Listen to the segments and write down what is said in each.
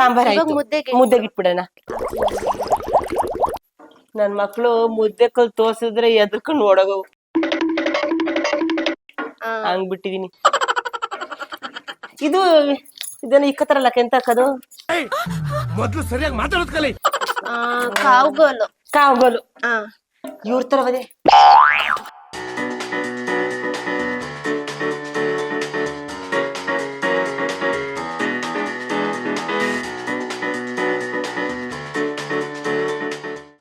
ಸಾಂಬಾರ್ ಆಯ್ತು. ಮುದ್ದೆಗೆ ಮುದ್ದೆಗೆ ಇಟ್ಬಿಡೋಣ ನನ್ ಮಕ್ಳು ಮುದ್ದೆ ಕಲ್ ತೋರ್ಸಿದ್ರೆ ಎದ್ರಕೊಂಡ್ ಓಡೋಗವು. ಹಂಗ್ ಬಿಟ್ಟಿದೀನಿ ಇದು ಇದನ್ನ ಇಕ್ಕತ್ತಾರಲ್ಲ ಕೆಂತ ಹಾಕೋದು ಮೊದ್ಲು ಸರಿಯಾಗಿ ಮಾತಾಡೋದ್ ಕಲಿ. ಆ, ಕಾವುಗೋಲು. ಇವ್ರ ಆ. ಬದೇ ತರವದೆ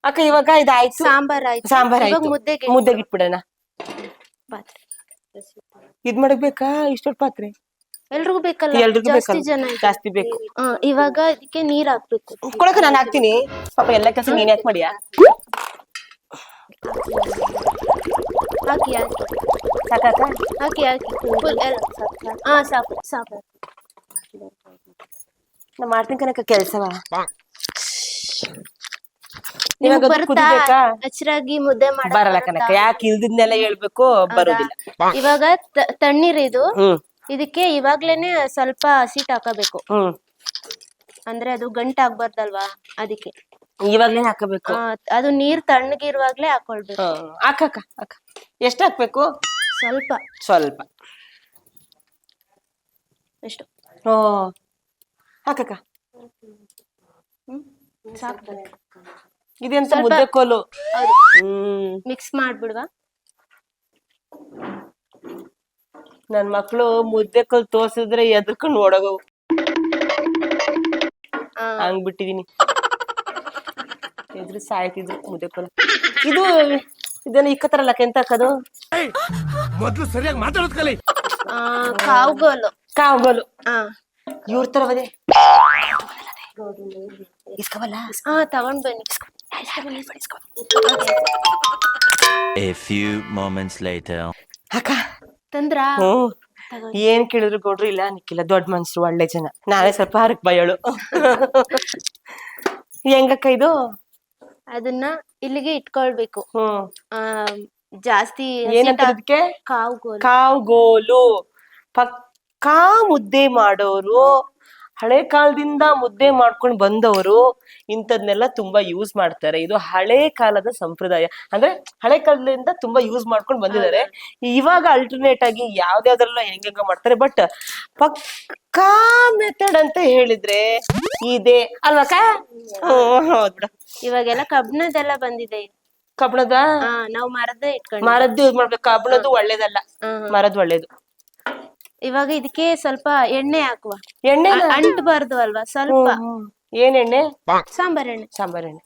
ಅಕ್ಕ ಇವಾಗ ಇದಾಯ್ತು. ಸಾಂಬಾರ್ ಆಯ್ತು. ಸಾಂಬಾರ್ ಇವಾಗ ಆಯ್ತು. ಮುದ್ದೆಗೆ ಮುದ್ದೆಗೆ ಇಟ್ಬಿಡೋಣ. ಇದ್ ಮಾಡಕ್ ಬೇಕಾ? ಇಷ್ಟೊಟ್ಟು ಪಾತ್ರೆ? ಎಲ್ರಿಗೂ ಬೇಕಲ್ಲ? ಎಲ್ರಿಗೂ ಜಾಸ್ತಿ ಬೇಕಲ್ಲ ಜನ ಇದ್ದಾರೆ. ಜಾಸ್ತಿ ಬೇಕು. ಆ, ಇವಾಗ ಇದಕ್ಕೆ ನೀರ್ ಹಾಕ್ಬೇಕು. ಕೊಡಕ ನಾನು ಹಾಕ್ತೀನಿ. ಪಾಪ ಎಲ್ಲ ಕೆಲಸ ನೀನ್ ಯಾಕೆ ಮಾಡಿಯಾ? ಹಾಕಿ ಹಾಕಿ. ಸಾಕಾಕ ಹಾಕಿ ಹಾಕಿ. Full ಎಲ್ಲ ಹಾ ಸಾಕು ಸಾಕು. ನಾ ಮಾಡ್ತೀನಿ ಕನಕ ಕೆಲ್ಸವ. ನಿಮ್ಗ್ ಕುದಿಬೇಕಾ? ಮುದ್ದೆ ಮಾಡಕ್ ಬರಲ್ಲ ಬರುತ್ತಾ? ಕನಕ ಯಾಕೆ ಇಲ್ದಿದ್ನೆಲ್ಲ ಹೇಳ್ಬೇಕು? ಬರೋದಿಲ್ಲ. ಇವಾಗ ತ- ತಣ್ಣೀರ್ ಇದು. ಹ್ಮ್. ಇದಕ್ಕೆ ಇವಾಗ್ಲೇನೆ ಸ್ವಲ್ಪ ಹಸಿಟ್ ಹಾಕಬೇಕು. ಹ್ಮ್. ಅಂದ್ರೆ ಅದು ಗಂಟ ಆಗ್ಬಾರ್ದಲ್ವಾ ಅದಕ್ಕೆ? ಇವಾಗ್ಲೇ ಹಾಕಬೇಕು. ಆ, ಅದು ನೀರ್ ತಣ್ಣಗಿರುವಾಗ್ಲೇ ಹಾಕೊಳ್ಬೇಕು. ಹ್ಮ್. ಹಾಕಕ್ಕ ಹಾಕ ಎಷ್ಟು ಹಾಕ್ಬೇಕು? ಸ್ವಲ್ಪ. ಸ್ವಲ್ಪ. ಎಷ್ಟು? ಓ. ಹಾಕಕ್ಕ ಸಾಕು ಇದೆಂತ ಸ್ವಲ್ಪ- ಮುದ್ದೆ ಕೋಲು? ಹೌದು. ಹ್ಮ್. ಮಿಕ್ಸ್ ಮಾಡ್ಬಿಡ್ವಾ. ನನ್ ಮಕ್ಳು ಮುದ್ದೆ ಕೋಲ್ ತೋರ್ಸಿದ್ರೆ ಎದ್ಕೊಂಡು ಓಡೋಗವು. ಆ, ಹಂಗ್ ಬಿಟ್ಟಿದೀನಿ. ಎದ್ರು ಸಾಯ್ತಿದ್ರು ಮುದ್ದೆ ಕೋಲು. ಇದು ಇದನ್ನ ಇಕ್ಕತ್ತಾರಲ್ಲ ಕೆಂತ ಹಾಕೋದು ಮೊದ್ಲು ಸರಿಯಾಗಿ ಮಾತಾಡೋದ್ ಕಲಿ. ಆ, ಕಾವ್ಗೋಲು ಕಾವಗೋಲು ಆ. ಇವ್ರ ತರವದೆ ಇಸ್ಕವಲ್ಲ ಹಾ ತಗೊಂಡ್ ಬನ್ನಿ. A few moments later. ಅಕ್ಕ ತಂದ್ರ? ಹ್ಮ್. ಏನ್ ಕೇಳಿದ್ರು ಕೊಡ್ರು ಇಲ್ಲ ನಿಕ್ಕಿಲ್ಲ ದೊಡ್ಡ ಮನ್ಸರು ಒಳ್ಳೆ ಜನ. ನಾನೇ ಸ್ವಲ್ಪ ಹರಕ್ ಬಯಳು. ಹೆಂಗಕ್ಕ ಇದು? ಅದನ್ನ ಇಲ್ಲಿಗೆ ಇಟ್ಕೊಳ್ಬೇಕು. ಹ್ಮ್ ಆ ಜಾಸ್ತಿ ಏನಂತ ಇದಕ್ಕೆ ಕಾವ್ಗೋಲು ಕಾವ್ಗೋಲು ಪಕ್ಕಾ ಮುದ್ದೆ ಮಾಡೋರು. ಹಳೆ ಕಾಲದಿಂದ ಮುದ್ದೆ ಮಾಡ್ಕೊಂಡು ಬಂದವರು ಇಂಥದ್ನೆಲ್ಲ ತುಂಬಾ ಯೂಸ್ ಮಾಡ್ತಾರೆ. ಇದು ಹಳೆ ಕಾಲದ ಸಂಪ್ರದಾಯ. ಅಂದ್ರೆ ಹಳೆ ಕಾಲದಿಂದ ತುಂಬಾ ಯೂಸ್ ಮಾಡ್ಕೊಂಡು ಬಂದಿದ್ದಾರೆ. ಇವಾಗ ಅಲ್ಟರ್ನೇಟ್ ಆಗಿ ಯಾವ್ದಾವ್ದ್ರಲ್ಲ ಹೆಂಗ ಮಾಡ್ತಾರೆ. ಬಟ್ ಪಕ್ಕಾ ಮೆಥಡ್ ಅಂತ ಹೇಳಿದ್ರೆ ಇದೆ. ಅಲ್ವಾ ಹೌದ್ ಬಿಡ. ಇವಾಗೆಲ್ಲ ಕಬ್ಣದೆಲ್ಲ ಬಂದಿದೆ. ಕಬ್ಬಿಣದ ನಾವು ಮರದ ಇಟ್ಕೊಂಡ್ ಮರದ್ದು ಯೂಸ್ ಮಾಡ್ಬೇಕು. ಕಬ್ಬಿಣದ್ದು ಒಳ್ಳೇದಲ್ಲ. ಮರದ್ ಒಳ್ಳೇದು. ಇವಾಗ ಇದಕ್ಕೆ ಸ್ವಲ್ಪ ಎಣ್ಣೆ ಹಾಕುವ. ಎಣ್ಣೆ ಅಂಟಬಾರ್ದು ಅಲ್ವಾ ಸ್ವಲ್ಪ. ಏನ್ ಎಣ್ಣೆ? ಸಾಂಬಾರ್ ಎಣ್ಣೆ. ಸಾಂಬಾರ್ ಎಣ್ಣೆ.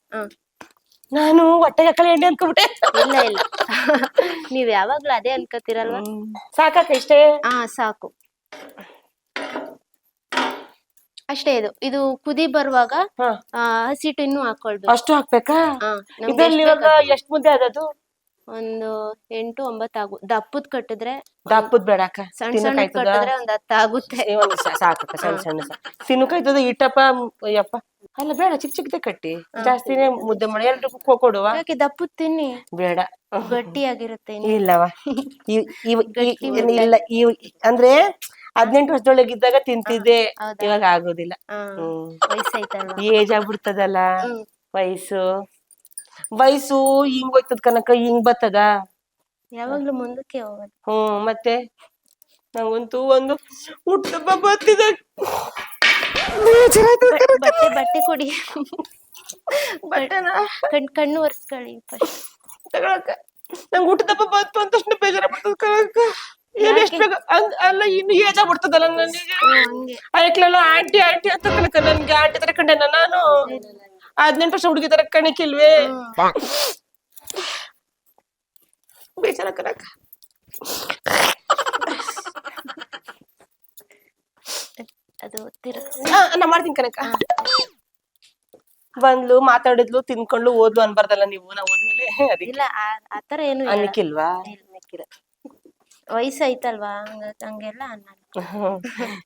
ನಾನು ಹೊಟ್ಟೆ ಹಾಕಲ್ಲ ಎಣ್ಣೆ ಅನ್ಕೊಬಿಟ್ಟೆ. ಇಲ್ಲ ಇಲ್ಲ. ನೀವ್ ಯಾವಾಗ್ಲೂ ಅದೇ ಅನ್ಕೋತಿರಲ್ವಾ? ಸಾಕಾಕ ಇಷ್ಟೇ? ಹಾ ಸಾಕು. ಅಷ್ಟೇ ಇದು. ಇದು ಕುದಿ ಬರುವಾಗ ಆ, ಹಸಿಟ್ಟು ಇನ್ನೂ ಹಾಕೊಳ್ಬೇಕು. ಅಷ್ಟು ಹಾಕ್ಬೇಕಾ? ಇದ್ರಲ್ಲಿ ಇವಾಗ ಎಷ್ಟ್ ಮುದ್ದೆ ಅದದು? ಒಂದು ಎಂಟು ಒಂಬತ್ತು ಆಗು ದಪ್ಪದ್ ಕಟ್ಟಿದ್ರೆ ದಪ್ಪದ್ ಬೇಡ ಅಕ್ಕ. ಸಣ್ಣ ಸಣ್ಣ ಕಟ್ಟಿದ್ರೆ ಒಂದ್ ಹತ್ತು ಆಗುತ್ತೆ. ಒಂದು ಸಾ- ಸಾಕಕ್ಕ ಸಣ್ಣ ಸಣ್ಣ ಸಾ ತಿನ್ನಕಾಯ್ತದ ಇಟ್ಟಪ್ಪ ಯಪ್ಪ ಅಲ್ಲ ಬೇಡ ಚಿಕ್ಕ ಚಿಕ್ಕದೆ ಕಟ್ಟಿ. ಜಾಸ್ತಿನೇ ಮುದ್ದೆ ಮಾಡಿ ಎಲ್ರಿಗೂ ಕೊಡುವ. ಯಾಕೆ ದಪ್ಪದ್ ತಿನ್ನಿ? ಬೇಡ. ಗಟ್ಟಿಯಾಗಿರುತ್ತೆ ಇನ್ನು. ಇಲ್ಲವ ಇವ್- ಇವ್- ಈ- ಇಲ್ಲ ಇವ್ ಅಂದ್ರೆ ಹದಿನೆಂಟು ವರ್ಷದೊಳಗಿದ್ದಾಗ ತಿಂತಿದ್ದೆ. ಹೌದಾ? ಇವಾಗ ಆಗೋದಿಲ್ಲ. ಹ್ಮ್. ವಯಸ್ಸಾಯ್ತಲ್ವಾ? ಏಜ್ ಆಗ್ಬಿಡ್ತದಲ್ಲ. ವಯಸ್ಸು. ವಯಸ್ಸು ಹಿಂಗ್ ಹೋಯ್ತದ ಕನಕ ಹಿಂಗ್ ಬತ್ತದ ಯಾವಾಗ್ಲೂ ಮುಂದಕ್ಕೆ ಹೋಗೋದು. ಹ್ಮ್ ಮತ್ತೆ? ನಂಗಂತೂ ಒಂದು ಹುಟ್ಟಬ್ಬ ಬತ್ತಿದ ಬಟ್ಟೆ ಬಟ್ಟೆ ಕೊಡಿ. ಬಟ್ಟೆನ? ಕಣ್ ಕಣ್ಣು ಒರೆಸ್ಕೊಳ್ಳಿ ಫಸ್ಟ್ ತಗೊಳಕ ನಂಗೆ ಹುಟ್ಟದಪ್ಪ ಬಂತು ಅಂತ ತಕ್ಷಣ ಬೇಜಾರ ಬರ್ತದ ಕಣಕ್ಕ. ಏನ್ ಎಷ್ಟ್ ಬೇಗ ಹಂಗ್- ಅಲ್ಲ ಇನ್ನು ಏಜ ಬಿಡ್ತದಲ್ಲ ನನಗೆ. ಹಂಗೆ. ಆಂಟಿ ಆಂಟಿ ಅಂತ ಕನಕ ನನ್ಗೆ ಆಂಟಿ ತರ ಕಂಡೆನ ನಾನು ಹದಿನೆಂಟು ವರ್ಷ ಹುಡುಗಿ ತರ ಕಣಿಕಿಲ್ವೇ ಬೇಜಾರ ಕನಕ ಅದು ನಾ ಮಾಡ್ತೀನಿ ಕನಕ ಬಂದ್ಲು ಮಾತಾಡಿದ್ಲು ತಿನ್ಕೊಂಡ್ಲು ಓದ್ಲು ಅನ್ಬಾರ್ದಲ್ಲ ನೀವು ನಾ ಓದ್ಮೇಲೆ ಇಲ್ಲ ಆತರ ಏನು. ಅನ್ನಕ್ಕಿಲ್ವಾ. ವಯಸ್ಸಾಯ್ತಲ್ವಾ ಹಂಗ ಹಂಗೆಲ್ಲ ಅನ್ನ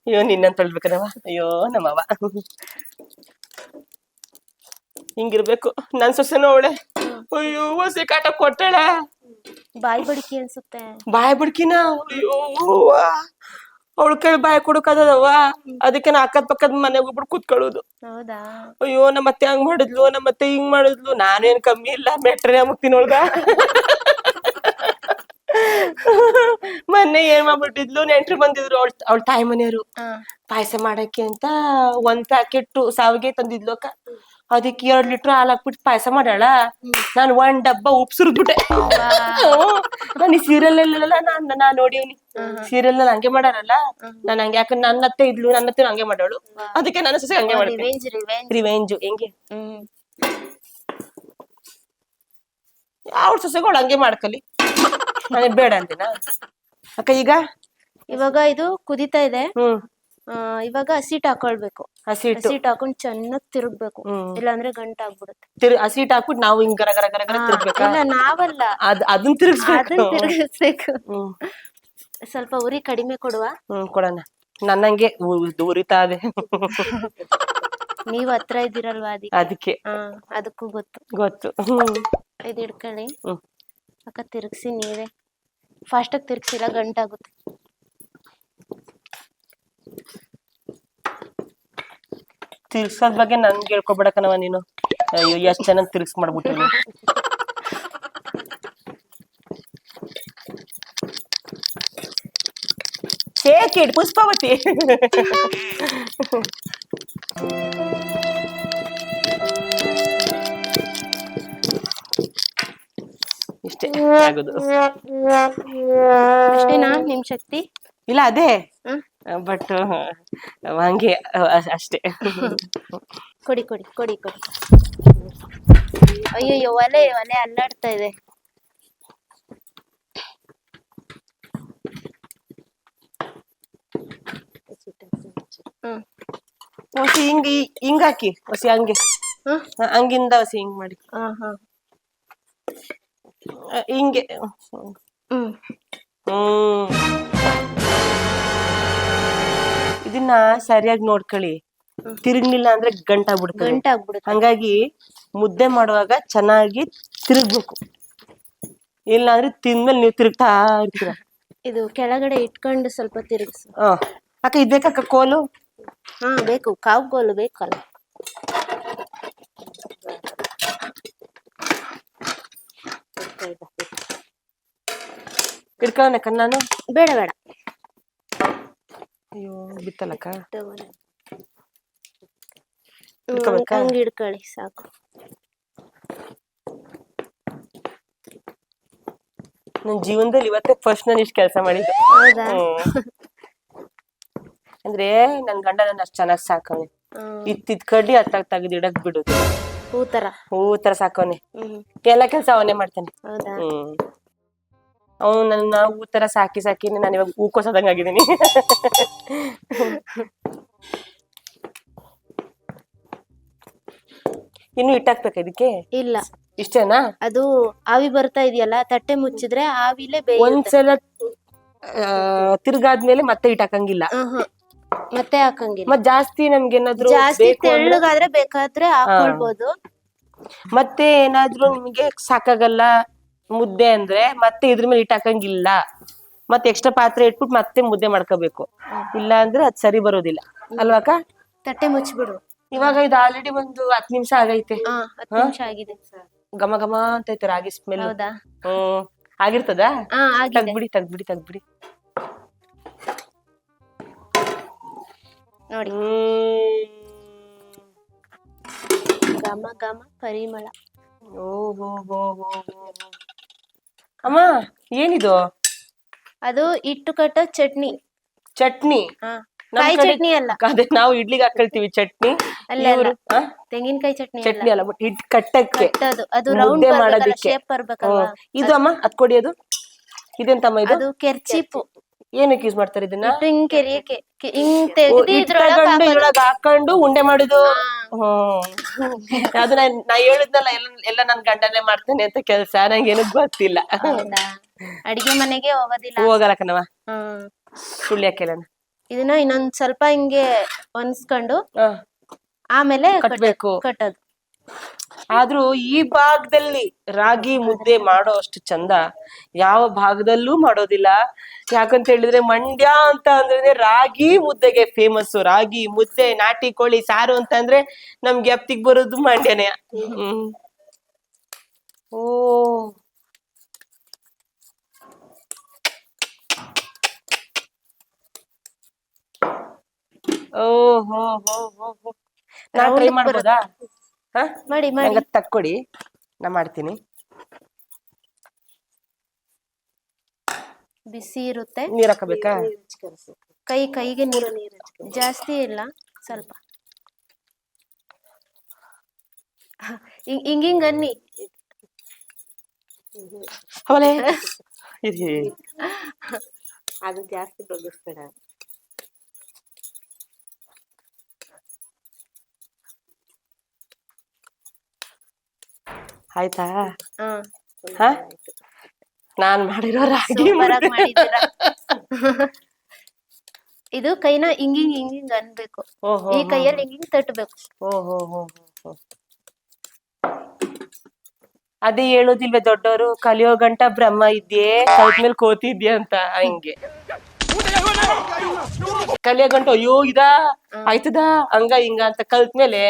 ಅಯ್ಯೋ ನಿನ್ನ ತೊಳ್ಬೇಕನವ ಅಯ್ಯೋ ನಮ್ಮವ ಹಿಂಗಿರ್ಬೇಕು. ನನ್ ಸೊಸೆನೂ ಅವಳೆ. ಅಯ್ಯೋ ಹೊಸಿ ಕಾಟ ಕೊಟ್ಟಳ. ಬಾಯಿ ಬಡಿಕೆ ಅನ್ಸುತ್ತೆ. ಬಾಯಿ ಬಡ್ಕಿನ? ಅಯ್ಯೋ. ಅವಳ ಕೈ ಬಾಯಿ ಕೊಡಕದವ ಅದಕ್ಕೆ ನಾ ಅಕ್ಕದ ಪಕ್ಕದ ಮನೆಗೆ ಹೋಗ್ಬಿಟ್ಟು ಕೂತ್ಕೊಳ್ಳೋದು. ಹೌದಾ? ಅಯ್ಯೋ ನಮ್ಮ ಅತ್ತೆ ಹಂಗ್ ಮಾಡಿದ್ಲು ನಮ್ಮ ಅತ್ತೆ ಹಿಂಗ್ ಮಾಡಿದ್ಲು. ನಾನೇನ್ ಕಮ್ಮಿ ಇಲ್ಲ ಮೆಟ್ರೆ ಮುಗ್ತೀನಿ ಒಳಗ ಮೊನ್ನೆ ಏನ್ ಮಾಡ್ಬಿಟ್ಟಿದ್ಲು ನೆಂಟ್ರು ಬಂದಿದ್ರು ಅವಳ ಅವಳ ತಾಯಿ ಮನೆಯವರು. ಪಾಯಸ ಮಾಡಕ್ಕೆ ಅಂತ ಒಂದ್ ಪ್ಯಾಕೆಟ್ ಸಾವಿಗೆ ತಂದಿದ್ಲು ಅಕ್ಕ. ಅದಕ್ಕೆ ಎರಡ್ ಲೀಟರ್ ಹಾಲು ಹಾಕ್ಬಿಟ್ಟು ಪಾಯಸ ಮಾಡ್ಯಾಳ ನಾನು ಒಂದ್ ಡಬ್ಬ ಉಪ್ಸುರ್ಬಿಟ್ಟೆ ನಾನು ಈ ಸೀರಿಯಲ್ ಅಲ್ಲೆಲ್ಲ ನಾನ್ ನಾ ನೋಡಿವ್ನಿ ಸೀರಿಯಲ್ನಲ್ಲಿ ಹಂಗೆ ಮಾಡಾರಲ್ಲ? ನಾನು ಹಂಗೆ ಯಾಕಂದ್ರೆ ನನ್ನ ಅತ್ತೆ ಇದ್ಲು ನನ್ನ ಅತ್ತೆ ಹಂಗೆ ಮಾಡೋಳು. ಅದಕ್ಕೆ ನನ್ನ ಸೊಸೆ ಹಂಗೆ ಮಾಡ್ತೀನಿ ರಿವೆಂಜ್ ಹೆಂಗೆ? ಯಾವ ಅವ್ರ ಸೊಸೆಗಳು ಹಂಗೆ ಮಾಡ್ಕಲಿ? ನನಗೆ ಬೇಡ ಅಂತೀನ ಅಕ್ಕ ಈಗ? ಇವಾಗ ಇದು ಕುದಿತಾ ಇದೆ. ಇವಾಗ ಹಸಿಟ್ ಹಾಕೊಳ್ಬೇಕು. ಹಸಿಟ್ಟು ಹಸಿಟ್ ಹಾಕೊಂಡ್ ಚೆನ್ನಾಗ್ ತಿರುಗ್ಬೇಕು. ಇಲ್ಲ ಇಲ್ಲಾಂದ್ರೆ ಗಂಟ ಆಗ್ಬಿಡುತ್ತೆ. ತಿರ್ ಹಸಿಟ್ಟು ಹಾಕ್ಬಿಟ್ಟು ನಾವು ಹಿಂಗ್ ಗರ ಗರ ಗರ ಗರ ತಿರ್ಗ್ಬೇಕಾ? ಇಲ್ಲ ನಾವಲ್ಲ. ಅದ್ ಅದನ್ನ ತಿರುಗಿಸ್ಬೇಕು. ಅದನ್ನ ತಿರುಗಿಸ್ಬೇಕು. ಹ್ಮ್. ಸ್ವಲ್ಪ ಉರಿ ಕಡಿಮೆ ಕೊಡುವ. ಹ್ಮ್ ಕೊಡೋಣ. ನನ್ನಂಗೆ ಉ- ಉರಿತಾ ಇದೆ ನೀವ್ ಹತ್ರ ಇದ್ದೀರಲ್ವಾ ಅದಕ್ಕೆ ಅದಕ್ಕೆ. ಹಾ ಅದಕ್ಕೂ ಗೊತ್ತು. ಗೊತ್ತು. ಹ್ಮ್. ಇದು ಇಡ್ಕೊಳ್ಳಿ ಹ್ಮ್. ಅಕ್ಕ ತಿರ್ಗ್ಸಿ ನೀವೇ. ಫಾಸ್ಟ್ ಆಗಿ ತಿರ್ಗ್ಸಿಲ್ಲ ಗಂಟಾಗುತ್ತೆ. ತಿರ್ಗ್ಸೋದ್ ಬಗ್ಗೆ ನನ್ಗೆ ಹೇಳ್ಕೊಬೇಡಕನವ ನೀನು. ಅಯ್ಯೋ ಎಷ್ಟ್ ಚೆನ್ನಾಗಿ ತಿರ್ಗ್ಸ್ ಮಾಡ್ಬಿಟ್ಟಿ ಕೇಕಿಡ್ ಪುಷ್ಪಾವತಿ. ಇಷ್ಟೇ ಆಗೋದು. ಅಷ್ಟೇನಾ ನಿಮ್ ಶಕ್ತಿ? ಇಲ್ಲ ಅದೇ. ಬಟ್ ಹಂಗೆ ಅಷ್ಟೇ. ಕೊಡಿ ಕೊಡಿ ಕೊಡಿ ಕೊಡಿ. ಅಯ್ಯೋ ಒಲೆ ಒಲೆ ಅಲ್ಲಾಡ್ತಾ ಇದೆ. ಹೊಸಿ ಹಿಂಗ್ ಹಿಂಗ್ ಹಾಕಿ ಹೊಸಿ ಹಂಗೆ. ಹಂಗಿಂದ ಹೊಸಿ ಹಿಂಗ್ ಮಾಡಿ. ಹಿಂಗೆ. ಹ್ಮ್. ಹ್ಮ್. ಇದನ್ನ ಸರಿಯಾಗಿ ನೋಡ್ಕೊಳ್ಳಿ. ತಿರುಗ್ಲಿಲ್ಲ ಅಂದ್ರೆ ಗಂಟಾಗ್ಬಿಡುತ್ತೆ ಗಂಟ ಆಗ್ಬಿಡುತ್ತೆ. ಹಂಗಾಗಿ ಮುದ್ದೆ ಮಾಡುವಾಗ ಚೆನ್ನಾಗಿ ತಿರುಗ್ಬೇಕು. ಇಲ್ಲ ಅಂದ್ರೆ ತಿಂದ್ಮೇಲೆ ನೀವು ತಿರುಗ್ತಾ ಇರ್ತೀರ. ಇದು ಕೆಳಗಡೆ ಇಟ್ಕೊಂಡು ಸ್ವಲ್ಪ ತಿರುಗಿಸು. ಅಕ್ಕ ಅಕ್ಕ ಇದ್ಬೇಕಕ್ಕ ಕೋಲು? ಹಾ ಬೇಕು. ಕಾವು ಕೋಲು ಬೇಕಲ್ಲ. ಇಟ್ಕೊಳ್ಳೋಣಕ್ಕ ನಾನು? ಬೇಡ ಬೇಡ. ಅಯ್ಯೋ ಬಿತ್ತಲಕ್ಕ. ಇಟ್ಕೊಬೇಕಾ? ಹಂಗ್ ಸಾಕು. ನನ್ನ ಜೀವನದಲ್ಲಿ ಇವತ್ತೇ ಫಸ್ಟ್ ನಾನು ಇಷ್ಟು ಕೆಲಸ ಮಾಡಿದ್ದೆ. ಹೌದಾ? ಹ್ಮ್. ಅಂದ್ರೆ ನನ್ ಗಂಡ ನನ್ನ ಅಷ್ಟ್ ಚೆನ್ನಾಗ್ ಸಾಕವನೆ. ಹ್ಮ್. ಇತ್ತಿದ್ ಕಡ್ಡಿ ಹತ್ತಾಗ ತೆಗ್ದು ಇಡಕ್ ಬಿಡುದು. ಹೂ ತರ ಹೂ ತರ ಸಾಕವನೆ. ಹ್ಮ್ ಎಲ್ಲ ಕೆಲಸ ಅವನೇ ಮಾಡ್ತಾನೆ. ಹೌದಾ? ಹ್ಮ್. ಅವ್ನು ನನ್ನ ಹೂ ತರ ಸಾಕಿ ಸಾಕಿ ನಾನು ಇವಾಗ ಹೂಕೋಸದಂಗ ಆಗಿದ್ದೀನಿ. ಇನ್ನು ಇಟ್ಟಾಕ್ಬೇಕಾ ಇದಕ್ಕೆ? ಇಲ್ಲ. ಇಷ್ಟೇನಾ? ಅದು ಆವಿ ಬರ್ತಾ ಇದೆಯಲ್ಲ ತಟ್ಟೆ ಮುಚ್ಚಿದ್ರೆ ಆವಿಲೆ ಬೇಯುತ್ತೆ. ಒಂದ್ಸಲ ಆ, ತಿರ್ಗಾದ್ಮೇಲೆ ಮತ್ತೆ ಇಟ್ಟಾಕಂಗಿಲ್ಲ ಹ್ಮ್ ಹ್ಮ್. ಮತ್ತೆ ಹಾಕಂಗಿಲ್ಲ. ಮತ್ ಜಾಸ್ತಿ ನಮ್ಗೆ ಏನಾದ್ರು ಜಾಸ್ತಿ ಬೇಕು ಅಂದ್ರೆ- ತೆಳ್ಳಗಾದ್ರೆ ಬೇಕಾದ್ರೆ ಹಾಕೊಳ್ಬೋದು. ಮತ್ತೆ ಏನಾದ್ರೂ ನಿಮ್ಗೆ ಸಾಕಾಗಲ್ಲ. ಮುದ್ದೆ ಅಂದ್ರೆ ಮತ್ತೆ ಇದ್ರ ಮೇಲೆ ಇಟ್ಟಾಕಂಗಿಲ್ಲ ಮತ್ತೆ ಎಕ್ಸ್ಟ್ರಾ ಪಾತ್ರೆ ಇಟ್ಬಿಟ್ ಮತ್ತೆ ಮುದ್ದೆ ಮಾಡ್ಕೋಬೇಕು. ಇಲ್ಲ ಅಂದ್ರೆ ಅದ್ ಸರಿ ಬರೋದಿಲ್ಲ. ಅಲ್ವಾಕ ತಟ್ಟೆ ಮುಚ್ಚಿಬಿಡು. ಇವಾಗ ಇದು ಆಲ್ರೆಡಿ ಒಂದು ಹತ್ ನಿಮಿಷ ಆಗೈತೆ. ಹಾ ಹತ್ತು ನಿಮಿಷ ಆಗಿದೆ. ಘಮ ಘಮ ಅಂತ ಐತೆ ರಾಗಿ ಸ್ಮೆಲ್ ಹೌದಾ? ಹ್ಮ್. ಆಗಿರ್ತದ? ಹಾ ಆಗಿದೆ. ತಗ್ಬಿಡಿ ತಗ್ಬಿಡಿ ತೆಗ್ಬಿಡಿ ನೋಡಿ. ಹ್ಮ್. ಘಮ ಘಮ ಪರಿಮಳ. ಓ ಹೋ ಹೋ ಹೋ ಹೋ ಹೋ. ಅಮ್ಮ ಏನಿದು? ಅದು ಇಟ್ಟು ಕಟ್ಟೋ ಚಟ್ನಿ. ಚಟ್ನಿ? ಹಾ. ನಮ್ ಕಾಯಿ ಕಡೆ- ಚಟ್ನಿ ಅಲ್ಲ. ಅದೇ ನಾವು ಇಡ್ಲಿಗೆ ಹಾಕೊಳ್ತೀವಿ ಚಟ್ನಿ. ಅಲ್ಲ, ಇವ್ರು ಆ? ತೆಂಗಿನಕಾಯಿ ಚಟ್ನಿ ಅಲ್ಲ. ಚಟ್ನಿ ಅಲ್ಲ ಬಟ್ ಹಿಟ್ ಕಟ್ಟಕ್ಕೆ. ಕಟ್ಟೋದು. ಅದು ಮುದ್ದೆ ರೌಂಡ್ ಬರ್ಬೇಕಲ್ಲ ಮಾಡೋದಿಕ್ಕೆ. ಶೇಪ್ ಬರ್ಬೇಕಲ್ವಾ? ಹ್ಮ್. ಇದು ಅಮ್ಮ ಅದ್ ಕೊಡಿ ಅದು. ಇದೆಂತಮ್ಮ ಇದು? ಅದು ಕೆರ್ಚಿಪು. ಏನಕ್ಕೆ ಯೂಸ್ ಮಾಡ್ತಾರೆ ಇದನ್ನ? ಇಟ್ಟು ಹಿಂಗ್ ಕೆರಿಯಕ್ಕೆ. ಹಿಂಗ್ ಓ, ತೆಗ್ದು ಹಿಟ್ ಇದ್ರೊಳಗ್ ತಗೊಂಡು ಹಾಕೋದು. ಇದ್ರೊಳಗ್ ಹಾಕೊಂಡು ಉಂಡೆ ಮಾಡುದು ಹ್ಮ್. ಅದು ನಾನ್ ನಾ ಹೇಳಿದ್ನಲ್ಲ ಎಲ್ಲ ಎಲ್ಲ ನನ್ ಗಂಡನೇ ಮಾಡ್ತೇನೆ ಅಂತ ಕೆಲ್ಸ ನಂಗೆ ಏನು ಗೊತ್ತಿಲ್ಲ. ಹೌದಾ? ಅಡಿಗೆ ಮನೆಗೆ ಹೋಗೋದಿಲ್ಲ. ಹೋಗಲ್ಲ ಕಣವ ಹ್ಮ್ ಇದನ್ನ ಇನ್ನೊಂದ್ ಸ್ವಲ್ಪ ಹಿಂಗೆ ಒನ್ಸ್ಕೊಂಡು ಆಮೇಲೆ ಕಟ್ಟಬೇಕು ಕಟ್ಬೇಕು. ಕಟ್ಟೋದು. ಆದ್ರೂ ಈ ಭಾಗದಲ್ಲಿ ರಾಗಿ ಮುದ್ದೆ ಮಾಡೋ ಅಷ್ಟು ಚಂದ ಯಾವ ಭಾಗದಲ್ಲೂ ಮಾಡೋದಿಲ್ಲ. ಯಾಕಂತ ಹೇಳಿದ್ರೆ ಮಂಡ್ಯ ಅಂತ ಅಂದ್ರೆ ರಾಗಿ ಮುದ್ದೆಗೆ ಫೇಮಸ್ ರಾಗಿ ಮುದ್ದೆ ನಾಟಿ ಕೋಳಿ ಸಾರು ಅಂತ ಅಂದ್ರೆ ನಮ್ಗೆ ಎಪ್ತಿಗ್ ಬರೋದು ಮಂಡ್ಯನೇ. ಹ್ಮ್. ಓ. ಓ ಹೋ ಹೋ ಹೋ. ನಾ ಟ್ರೈ ಮಾಡ್ಬೋದಾ? ಹಾ? ಮಾಡಿ ತಕ್ಕೊಡಿ ನಾ ಮಾಡ್ತೀನಿ. ಬಿಸಿ ಇರುತ್ತೆ. ನೀರ್ ಹಾಕಬೇಕಾ? ಕೈ ಕೈಗೆ ನೀರು ಜಾಸ್ತಿ ಇಲ್ಲ ಸ್ವಲ್ಪ. ಹಿಂಗಿಂಗ್ ಹಿಂಗ್ ಹಿಂಗ್ ಅನ್ನಿ. ಅವಲೇ ಅದು ಜಾಸ್ತಿ ಬಗ್ಗಿಸ್ಬೇಡ. ಆಯ್ತಾ? ಹಾ. ನಾನ್ ಮಾಡಿರೋ ರಾಗಿ ಇದು ಕೈನ ಹಿಂಗ್ ಹಿಂಗ್ ಹಿಂಗ್ ಹಿಂಗ್ ಅನ್ಬೇಕು ಈ ಕೈಯಲ್ಲಿ ಹಿಂಗ್ ಹಿಂಗ್ ತಟ್ಟಬೇಕು ಓಹೋ ಅದೇ ಹೇಳೋದಿಲ್ವೇ ದೊಡ್ಡವರು ಕಲಿಯೋ ಗಂಟ ಬ್ರಹ್ಮ ಇದ್ಯೆ ಕಲ್ತ್ಮೇಲೆ ಕೋತಿದ್ಯಾ ಅಂತ ಹಂಗೆ. ಕಲಿಯೋ ಗಂಟ ಅಯ್ಯೋ ಇದಾ? ಆಯ್ತದ? ಹಂಗ ಹಿಂಗ ಅಂತ ಕಲ್ತ್ಮೇಲೆ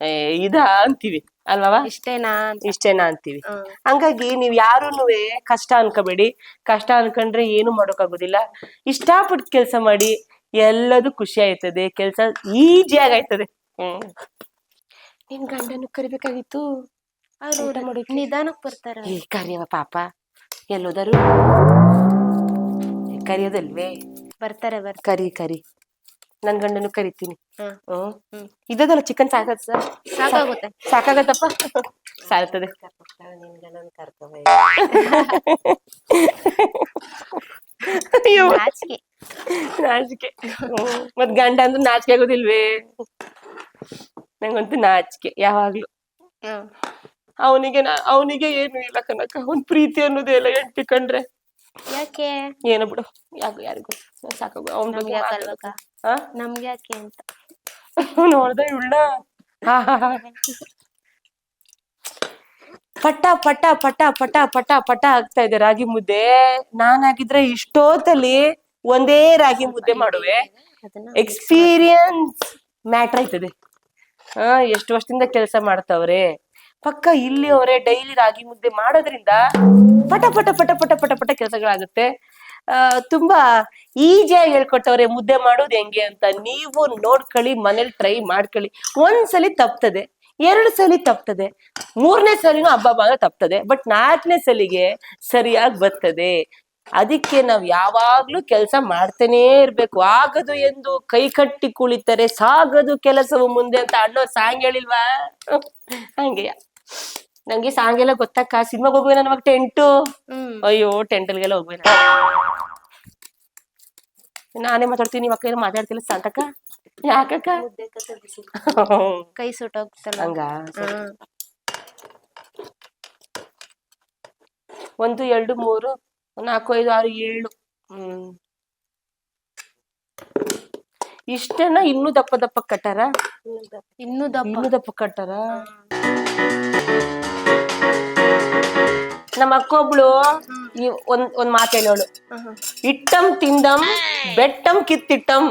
ಮೇಲೆ ಇದಾ ಅಂತೀವಿ. ಅಲ್ವಾ? ಇಷ್ಟೇನಾ ಇಷ್ಟೇನಾ ಅಂತೀವಿ. ಹಂಗಾಗಿ ನೀವ್ ಯಾರುನುವೆ ಕಷ್ಟ ಅನ್ಕೋಬೇಡಿ. ಕಷ್ಟ ಅನ್ಕೊಂಡ್ರೆ ಏನು ಮಾಡೋಕ್ಕಾಗೋದಿಲ್ಲ ಇಷ್ಟಪಟ್ಟು ಕೆಲಸ ಮಾಡಿ ಎಲ್ಲದೂ ಖುಷಿ ಆಯ್ತದೆ. ಕೆಲಸ ಈಜಿ ಆಯ್ತದೆ ಹ್ಮ್. ನಿನ್ ಗಂಡನು ಕರಿಬೇಕಾಗಿತ್ತು. ಅವ್ರು ರೋಡ ಮಾಡೋಕೆ. ನಿಧಾನಕ್ ಬರ್ತಾರ. ಏ ಕರಿಯವ ಪಾಪ. ಎಲ್ಲೋದರು? ಕರಿಯೋದಲ್ವೇ? ಬರ್ತಾರೆ ಬರ್ ಕರಿ ಕರಿ. ನನ್ ಗಂಡನು ಕರಿತೀನಿ. ಹ್ಮ್. ಇದದಲ್ಲ ಚಿಕನ್ ಸಾಕಾಗ ಸರ್? ಸಾಕಾಗುತ್ತೆ. ಸಾಕಾಗತ್ತಪ್ಪ? ಸಾಲ್ತದೆ ಅಯ್ಯೋ. ನಾಚಿಕೆ. ನಾಚಿಕೆ. ಮತ್ ಗಂಡ ಅಂದ್ರೆ ನಾಚಿಕೆ ಆಗೋದಿಲ್ವೇ? ನಂಗಂತೂ ನಾಚಿಕೆ ಯಾವಾಗ್ಲೂ. ಅವನಿಗೆ ಅವನಿಗೆ ಏನು ಇಲ್ಲ ಕನಕ ಅವ್ನ್ ಪ್ರೀತಿ ಅನ್ನೋದೇ ಇಲ್ಲ ಎಂಟಿ ಕಂಡ್ರೆ. ಯಾಕೆ? ಏನೋ ಬಿಡು. ಯಾಕೋ ಯಾರಿಗೂ ಸಾಕಾಗ ಅವ್ನ ಬಗ್ಗೆ ನಮ್ಗೆ ಯಾಕೆ ಆ? ನಮ್ಗೆ ಯಾಕೆ ಅಂತ. ನೋಡ್ದೆ ಇವಳ ಪಟ ಪಟ ಪಟ ಪಟ ಪಟ ಪಟ ಆಗ್ತಾ ಇದೆ ರಾಗಿ ಮುದ್ದೆ. ನಾನಾಗಿದ್ರೆ ಇಷ್ಟೊತ್ತಲ್ಲಿ ಒಂದೇ ರಾಗಿ ಮುದ್ದೆ ಮಾಡುವೆ. ಎಕ್ಸ್ಪೀರಿಯನ್ಸ್ ಮ್ಯಾಟ್ರ್ ಆಯ್ತದೆ ಹಾ ಎಷ್ಟು ವರ್ಷದಿಂದ ಕೆಲಸ ಮಾಡ್ತಾವ್ರೆ. ಪಕ್ಕ ಇಲ್ಲಿ ಅವರೇ ಡೈಲಿ ರಾಗಿ ಮುದ್ದೆ ಮಾಡೋದ್ರಿಂದ ಪಟ ಪಟ ಪಟ ಪಟ ಪಟ ಪಟ ಕೆಲಸಗಳಾಗುತ್ತೆ. ತುಂಬಾ ಈಜಿಯಾಗಿ ಹೇಳ್ಕೊಟ್ಟವ್ರೆ, ಮುದ್ದೆ ಮಾಡೋದು ಹೆಂಗೆ ಅಂತ ನೀವು ನೋಡ್ಕೊಳ್ಳಿ, ಮನೇಲಿ ಟ್ರೈ ಮಾಡ್ಕೊಳ್ಳಿ. ಒಂದ್ಸಲಿ ತಪ್ತದೆ, ಎರಡು ಸಲಿ ತಪ್ತದೆ, ಮೂರನೇ ಸಲಿನೂ ಹಬ್ಬ ಬಾಗ ತಪ್ತದೆ ಬಟ್ ನಾಲ್ಕನೇ ಸಲಿಗೆ ಸರಿಯಾಗಿ ಬರ್ತದೆ. ಅದಕ್ಕೆ ನಾವು ಯಾವಾಗ್ಲೂ ಕೆಲಸ ಮಾಡ್ತಾನೇ ಇರ್ಬೇಕು. ಆಗದು ಎಂದು ಕೈ ಕಟ್ಟಿ ಕುಳಿತರೆ, ಸಾಗದು ಕೆಲಸವು ಮುಂದೆ ಅಂತ ಅಣ್ಣೋ ಸಾಂಗ್ ಹೇಳಿಲ್ವಾ? ಹಂಗೆಯ? ನಂಗೆ ಸಾಂಗ್ ಎಲ್ಲ ಗೊತ್ತಕ್ಕ. ಸಿನಿಮಾಗ್ ಹೋಗ್ಬೇನ ನಮಗ್ ಟೆಂಟು. ಅಯ್ಯೋ ಟೆಂಟಲ್ಗೆಲ್ಲ ಹೋಗ್ಬೇನ ನಾನೇ ಮಾತಾಡ್ತೀನಿ ನಿಮ್ಮ ಅಕ್ಕ ಏನೋ ಮಾತಾಡ್ತಿಲ್ಲ ಸಾಕಕ್ಕ ಯಾಕಕ್ಕ? ಕೈ ಸುಟ್ಟೋಗ್ತಲ್ಲ. ಹಂಗ? ಒಂದು ಎರಡು ಮೂರು ನಾಲ್ಕು ಐದು ಆರು ಏಳು. ಹ್ಮ್. ಇಷ್ಟೇನ ಇನ್ನೂ ದಪ್ಪ ದಪ್ಪ ಕಟ್ಟಾರ? ಇನ್ನೂ ದಪ್ಪ. ಇನ್ನೂ ದಪ್ಪ ಕಟ್ಟಾರ? ನಮ್ಮ ಅಕ್ಕೊಬ್ಳು ಈ ಒಂದ್ ಒಂದ್ ಮಾತು ಹೇಳೋಳು. ಇಟ್ಟಂ ತಿಂದಂ ಬೆಟ್ಟಂ ಕಿತ್ತಿಟ್ಟಂ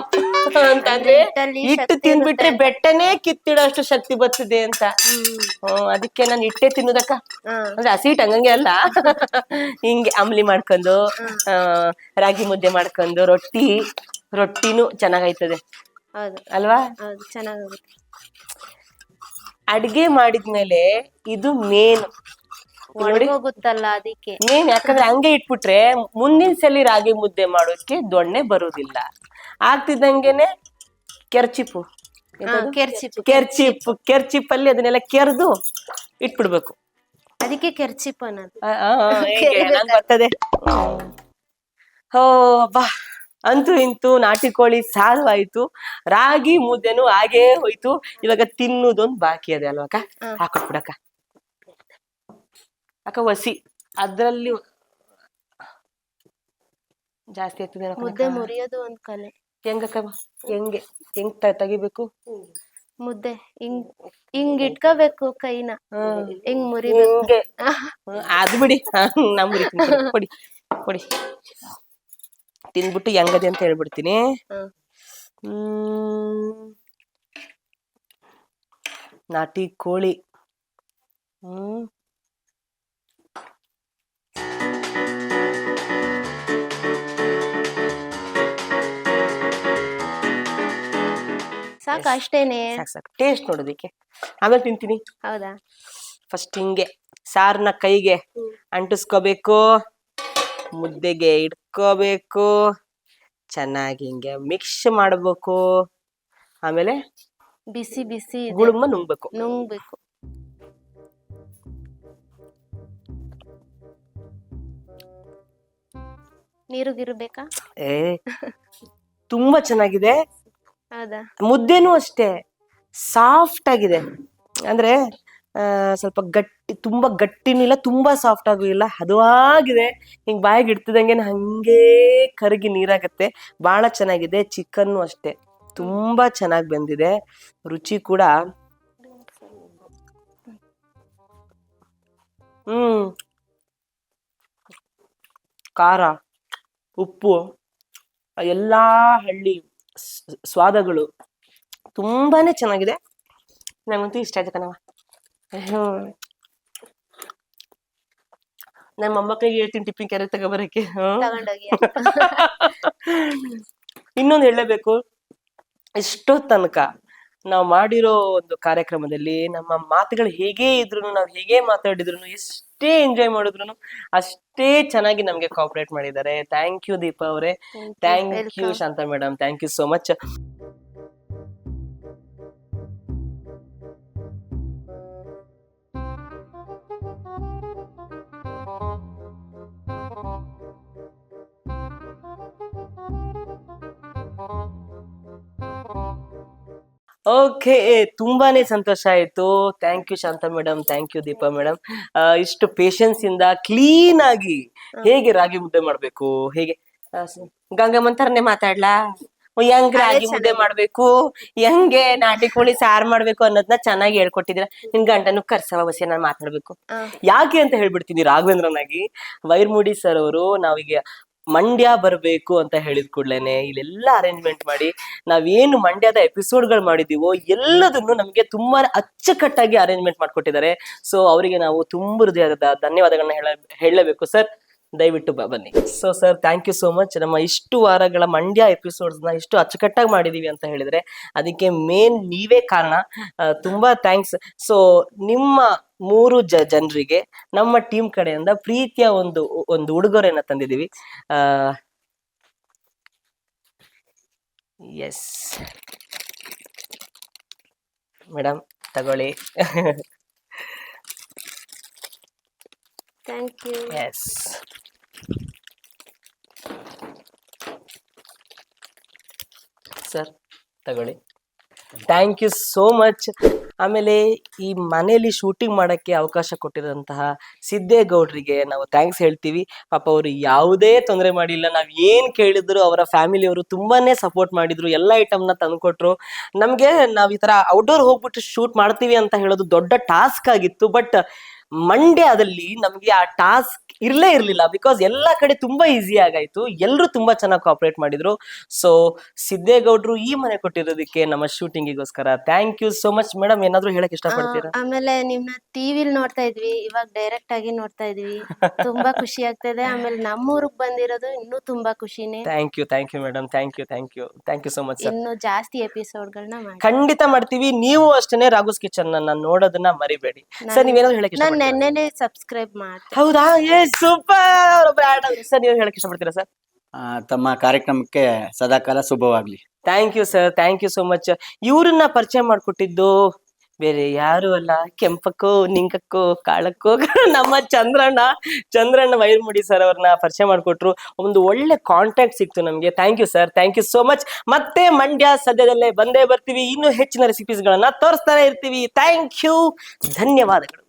ಅಂತಂದ್ರೆ ಇಟ್ಟು ಹಿಟ್ಟು ತಿಂದ್ಬಿಟ್ರೆ ಬೆಟ್ಟನೇ ಕಿತ್ತಿಡೋಷ್ಟು ಶಕ್ತಿ ಬರ್ತದೆ ಅಂತ. ಹ್ಮ್. ಅದಕ್ಕೆ ನಾನು ಇಟ್ಟೆ ತಿನ್ನೋದಕ್ಕ. ಅಂದ್ರೆ ಹಸಿ ಹಸಿಟ್ ಹಂಗಂಗೆ ಅಲ್ಲ. ಹಿಂಗೆ ಅಂಬ್ಲಿ ಮಾಡ್ಕೊಂಡು ಆ, ರಾಗಿ ಮುದ್ದೆ ಮಾಡ್ಕೊಂಡು ರೊಟ್ಟಿ ರೊಟ್ಟಿನೂ ಚೆನ್ನಾಗೈತದೆ. ಅಲ್ವಾ? ಚೆನ್ನಾಗುತ್ತೆ ಅಡ್ಗೆ ಮಾಡಿದ್ಮೇಲೆ ಇದು ಮೇನ್. ಒಣಗೋಗುತ್ತಲ್ಲ ಅದಕ್ಕೆ? ಯಾಕಂದ್ರೆ ಹಂಗೆ ಇಟ್ಬಿಟ್ರೆ ಮುಂದಿನ ಸಲ ರಾಗಿ ಮುದ್ದೆ ಮಾಡೋಕೆ ದೊಣ್ಣೆ ಬರುದಿಲ್ಲ. ಆಗ್ತಿದ್ದಂಗೆನೆ ಕೆರ್ಚಿಪ್ಪು. ಎಂತದು? ಕೆರ್ಚಿಪ್ ಕೆರ್ಚಿಪ್ ಕೆರ್ಚಿಪ್ ಅಲ್ಲಿ ಅದನ್ನೆಲ್ಲ ಕೆರೆದು ಇಟ್ಬಿಡ್ಬೇಕು. ಅದಕ್ಕೆ ಕೆರ್ಚಿಪ್ ಅನ್ನೋದು. ಬರ್ತದೆ. ಹೋ ಬಾ ಅಂತೂ ಇಂತೂ ನಾಟಿ ಕೋಳಿ ಸಾರು ಆಯ್ತು ರಾಗಿ ಮುದ್ದೆನೂ ಹಾಗೇ ಹೋಯ್ತು. ಇವಾಗ ತಿನ್ನೋದೊಂದು ಬಾಕಿ ಅದೇ ಅಲ್ವಾ ಅಕ್ಕ? ಹ್ಮ್. ಹಾಕೊಟ್ಬಿಡಕ್ಕ. ಅಕ್ಕ ವಸಿ ಅದ್ರಲ್ಲಿ ಜಾಸ್ತಿ ಆಗ್ತದೆ ಮುದ್ದೆ ಮುರಿಯೋದು ಒಂದ್ ಕಲೆ. ಹೆಂಗಕ್ಕ? ಹೆಂಗೆ? ಹೆಂಗ್ ತ- ತೆಗಿಬೇಕು? ಮುದ್ದೆ. ಹಿಂಗ್ ಹಿಂಗ್ ಇಟ್ಕೋಬೇಕು ಕೈನ. ಹಿಂಗ್ ಮುರಿಬೇಕು ಹಿಂಗೆ. ಹ್ಮ್, ಅದು ಬಿಡಿ. ನಮ್ ಕೊಡಿ, ಕೊಡಿ ಕೊಡಿ. ತಿಂದ್ಬಿಟ್ಟು ಹೆಂಗದೆ ಅಂತ ಹೇಳ್ಬಿಡ್ತೀನಿ. ಹ್ಮ್. ಹ್ಮ್ ನಾಟಿ ಕೋಳಿ. ಹ್ಮ್. ಸಾಕು ಅಷ್ಟೇನೆ. ಸಾಕು ಸಾಕು. ಟೇಸ್ಟ್ ನೋಡೋದಿಕ್ಕೆ ಆಮೇಲೆ ತಿಂತೀನಿ. ಹೌದಾ? ಫಸ್ಟ್ ಹಿಂಗೆ ಸಾರ್ನ ಕೈಗೆ ಅಂಟಿಸ್ಕೋಬೇಕು ಮುದ್ದೆಗೆ ಇಟ್ಕೋಬೇಕು ಚೆನ್ನಾಗಿ ಹಿಂಗೆ ಮಿಕ್ಸ್ ಮಾಡಬೇಕು. ಆಮೇಲೆ ಬಿಸಿ ಬಿಸಿ ಇದೆ. ಗುಳುಮ ನುಂಗ್ಬೇಕು. ನುಂಗ್ಬೇಕು. ನೀರು ಗಿರು ಬೇಕಾ? ಏ ತುಂಬಾ ಚೆನ್ನಾಗಿದೆ. ಮುದ್ದೆನೂ ಅಷ್ಟೇ ಸಾಫ್ಟ್ ಆಗಿದೆ. ಅಂದ್ರೆ ಸ್ವಲ್ಪ ಗಟ್ಟಿ, ತುಂಬಾ ಗಟ್ಟಿನೂ ಇಲ್ಲ ತುಂಬಾ ಸಾಫ್ಟ್ ಆಗೂ ಇಲ್ಲ ಹದವಾಗಿದೆ. ಹಿಂಗ್ ಬಾಯಿಗೆ ಇಡ್ತಿದಂಗೆ ಹಂಗೆ ಕರಗಿ ನೀರಾಗತ್ತೆ. ಬಹಳ ಚೆನ್ನಾಗಿದೆ ಚಿಕನ್ನು ಅಷ್ಟೇ. ತುಂಬಾ ಚೆನ್ನಾಗಿ ಬಂದಿದೆ. ರುಚಿ ಕೂಡ. ಹ್ಮ್. ಖಾರ, ಉಪ್ಪು, ಎಲ್ಲಾ ಹಳ್ಳಿ. ಸ್ವಾದಗಳು ತುಂಬಾನೇ ಚೆನ್ನಾಗಿದೆ. ನಂಗಂತೂ ಇಷ್ಟ ಆಯ್ತು ಕಣವ ಹ್ಮ್. ನಮ್ಮ ಮೊಮ್ಮಕ್ಕಳಿಗೆ ಹೇಳ್ತೀನಿ ಟಿಫಿನ್ ಕ್ಯಾರೆಟ್ ತಗೋಬರಕ್ಕೆ. ಇನ್ನೊಂದು ಹೇಳಲೇಬೇಕು. ಎಷ್ಟೋ ತನಕ ನಾವು ಮಾಡಿರೋ ಒಂದು ಕಾರ್ಯಕ್ರಮದಲ್ಲಿ ನಮ್ಮ ಮಾತುಗಳು ಹೇಗೆ ಇದ್ರು ನಾವು ಹೇಗೆ ಮಾತಾಡಿದ್ರು ಎಷ್ಟೇ ಎಂಜಾಯ್ ಮಾಡಿದ್ರು ಅಷ್ಟೇ ಚೆನ್ನಾಗಿ ನಮ್ಗೆ ಕೋಆಪರೇಟ್ ಮಾಡಿದ್ದಾರೆ. ಥ್ಯಾಂಕ್ ಯು ದೀಪಾ ಅವರೇ. Thank you Shanta Shanta madam thank you so much okay ತುಂಬಾನೇ ಸಂತೋಷ ಆಯ್ತು. Thank you Shanta madam thank you Deepa madam ಇಷ್ಟು ಪೇಷನ್ಸ್ ಇಂದ ಕ್ಲೀನ್ ಆಗಿ ಹೇಗೆ ರಾಗಿ ಮುದ್ದೆ ಮಾಡ್ಬೇಕು? ಹೇಗೆ? ಗಂಗಮ್ಮಂತರನೇ ಮಾತಾಡ್ಲಾ? ಹೆಂಗ್ ರಾಗಿ ಮುದ್ದೆ ಮಾಡ್ಬೇಕು? ಹೆಂಗೆ ನಾಟಿ ಕೋಳಿ ಸಾರ್ ಮಾಡ್ಬೇಕು ಅನ್ನೋದನ್ನ ಚೆನ್ನಾಗಿ ಹೇಳ್ಕೊಟ್ಟಿದ್ರ ನಿನ್ ಗಂಟನು ಕರ್ಸವ ಬಸ್ಯ ನಾನು ಮಾತಾಡ್ಬೇಕು. ಯಾಕೆ ಅಂತ ಹೇಳ್ಬಿಡ್ತೀನಿ ರಾಘವೇಂದ್ರನಾಗಿ ವೈರ್ಮುಡಿ ಸರ್ ಅವರು ನಾವೀಗ ಮಂಡ್ಯ ಬರಬೇಕು ಅಂತ ಹೇಳಿದ ಕೂಡ್ಲೇನೆ ಇಲ್ಲೆಲ್ಲ ಅರೇಂಜ್ಮೆಂಟ್ ಮಾಡಿ ನಾವೇನು ಮಂಡ್ಯದ ಎಪಿಸೋಡ್ಗಳು ಮಾಡಿದೀವೋ ಎಲ್ಲದನ್ನು ನಮಗೆ ತುಂಬಾ ಅಚ್ಚುಕಟ್ಟಾಗಿ ಅರೇಂಜ್ಮೆಂಟ್ ಮಾಡಿಕೊಟ್ಟಿದ್ದಾರೆ. ಸೊ ಅವರಿಗೆ ನಾವು ತುಂಬ ಹೃದಯದ ಧನ್ಯವಾದಗಳನ್ನ ಹೇಳ, ಹೇಳಲೇಬೇಕು. ಸರ್ ದಯವಿಟ್ಟು ಬನ್ನಿ. So sir thank you so much ನಮ್ಮ ಇಷ್ಟು ವಾರಗಳ ಮಂಡ್ಯ ಎಪಿಸೋಡ್ಸ್ನ ಇಷ್ಟು ಅಚ್ಚುಕಟ್ಟಾಗಿ ಮಾಡಿದೀವಿ ಅಂತ ಹೇಳಿದ್ರೆ ಅದಕ್ಕೆ ಮೇನ್ ನೀವೇ ಕಾರಣ. ತುಂಬಾ ಥ್ಯಾಂಕ್ಸ್ ಸೊ ನಿಮ್ಮ ಮೂರು ಜ ಜನರಿಗೆ ನಮ್ಮ ಟೀಮ್ ಕಡೆಯಿಂದ ಪ್ರೀತಿಯ ಒಂದು ಒಂದು ಉಡುಗೊರೆಯನ್ನ ತಂದಿದ್ದೀವಿ. ಎಸ್ ಮೇಡಮ್ ತಗೊಳ್ಳಿ. ಥ್ಯಾಂಕ್ ಯು ಎಸ್ ಸರ್, ತಗೊಳ್ಳಿ. ಥ್ಯಾಂಕ್ ಯು ಸೋ ಮಚ್ ಆಮೇಲೆ ಈ ಮನೆಯಲ್ಲಿ ಶೂಟಿಂಗ್ ಮಾಡೋಕ್ಕೆ ಅವಕಾಶ ಕೊಟ್ಟಿರೋಂತಹ ಸಿದ್ದೇಗೌಡ್ರಿಗೆ ನಾವು ಥ್ಯಾಂಕ್ಸ್ ಹೇಳ್ತೀವಿ. ಪಾಪ ಅವರು ಯಾವುದೇ ತೊಂದರೆ ಮಾಡಿಲ್ಲ. ನಾವು ಏನು ಕೇಳಿದ್ರು ಅವರ ಫ್ಯಾಮಿಲಿಯವರು ತುಂಬಾನೇ ಸಪೋರ್ಟ್ ಮಾಡಿದ್ರು. ಎಲ್ಲ ಐಟಮ್ನ ತಂದುಕೊಟ್ರು. ನಮಗೆ ನಾವು ಈ ಥರ ಔಟ್ಡೋರ್ ಹೋಗ್ಬಿಟ್ಟು ಶೂಟ್ ಮಾಡ್ತೀವಿ ಅಂತ ಹೇಳೋದು ದೊಡ್ಡ ಟಾಸ್ಕ್ ಆಗಿತ್ತು. ಬಟ್ ಮಂಡ್ಯದಲ್ಲಿ ನಮ್ಗೆ ಆ ಟಾಸ್ಕ್ ಇರ್ಲೇ ಇರ್ಲಿಲ್ಲ ಬಿಕಾಸ್ ಎಲ್ಲಾ ಕಡೆ ತುಂಬಾ ಈಸಿ ಆಗಾಯ್ತು. ಎಲ್ಲರೂ ತುಂಬಾ ಚೆನ್ನಾಗಿ ಕಾಪರೇಟ್ ಮಾಡಿದ್ರು. ಸೊ ಸಿದ್ದೇಗೌಡ್ರು ಈ ಮನೆ ಕೊಟ್ಟಿರೋದಕ್ಕೆ ನಮ್ಮ ಶೂಟಿಂಗಿಗೋಸ್ಕರ thank you so much madam ಏನಾದ್ರು ಹೇಳಕ್ ಇಷ್ಟಪಡ್ತೀರಾ? ಆಮೇಲೆ ನಿಮ್ನ ಟಿವಿಲ್ ನೋಡ್ತಾ ಇದ್ವಿ. ಇವಾಗ ಡೈರೆಕ್ಟ್ ಆಗಿ ನೋಡ್ತಾ ಇದ್ವಿ. ತುಂಬಾ ಖುಷಿ ಆಗ್ತದೆ. ಆಮೇಲೆ ನಮ್ಮೂರ್ಗ್ ಬಂದಿರೋದು ಇನ್ನೂ ತುಂಬಾ ಖುಷಿನೇ. Thank you thank you madam thank you thank you thank you so much sir ಇನ್ನು ಜಾಸ್ತಿ ಎಪಿಸೋಡ್ಗಳನ್ನ ಗಳನ್ನ ಖಂಡಿತ ಮಾಡ್ತೀವಿ. ನೀವು ಅಷ್ಟೇನೆ ರಾಗುಸ್ ಕಿಚನ್ ಅನ್ನ ನೋಡೋದನ್ನ ಮರಿಬೇಡಿ. ಸರ್ ನೀವೇನಾದ್ರು ಹೇಳಕ್ ಇಷ್ಟಪಡ್ತೀರಾ ನೆನ್ನೆನೆ ಸಬ್ಸ್ಕ್ರೈಬ್ ಮಾಡಿ ಹೌದಾ? ಏ ಸೂಪರ್ ಸರ್ ನೀವು ಹೇಳಕ್ ಇಷ್ಟಪಡ್ತೀರಾ ಸರ್? ಆ, ತಮ್ಮ ಕಾರ್ಯಕ್ರಮಕ್ಕೆ ಸದಾಕಾಲ ಶುಭವಾಗ್ಲಿ. Thank you sir thank you so much ಇವ್ರನ್ನ ಪರಿಚಯ ಮಾಡ್ಕೊಟ್ಟಿದ್ದು ಬೇರೆ ಯಾರು ಅಲ್ಲ. ಕೆಂಪಕ್ಕೋ ನಿಂಕಕ್ಕೋ ಕಾಳಕ್ಕೋ ನಮ್ಮ ಚಂದ್ರಣ್ಣ. ಚಂದ್ರಣ್ಣ ವೈರ್ಮುಡಿ ಸರ್ ಅವ್ರನ್ನ ಪರಿಚಯ ಮಾಡಿಕೊಟ್ರು. ಒಂದು ಒಳ್ಳೆ ಕಾಂಟ್ಯಾಕ್ಟ್ ಸಿಕ್ತು ನಮ್ಗೆ. Thank you sir thank you so much ಮತ್ತೆ ಮಂಡ್ಯ ಸದ್ಯದಲ್ಲೇ ಬಂದೇ ಬರ್ತೀವಿ. ಇನ್ನೂ ಹೆಚ್ಚಿನ ರೆಸಿಪೀಸ್ ಗಳನ್ನ ತೋರಿಸ್ತಾನೆ ಇರ್ತೀವಿ. ಥ್ಯಾಂಕ್ ಯು ಧನ್ಯವಾದಗಳು.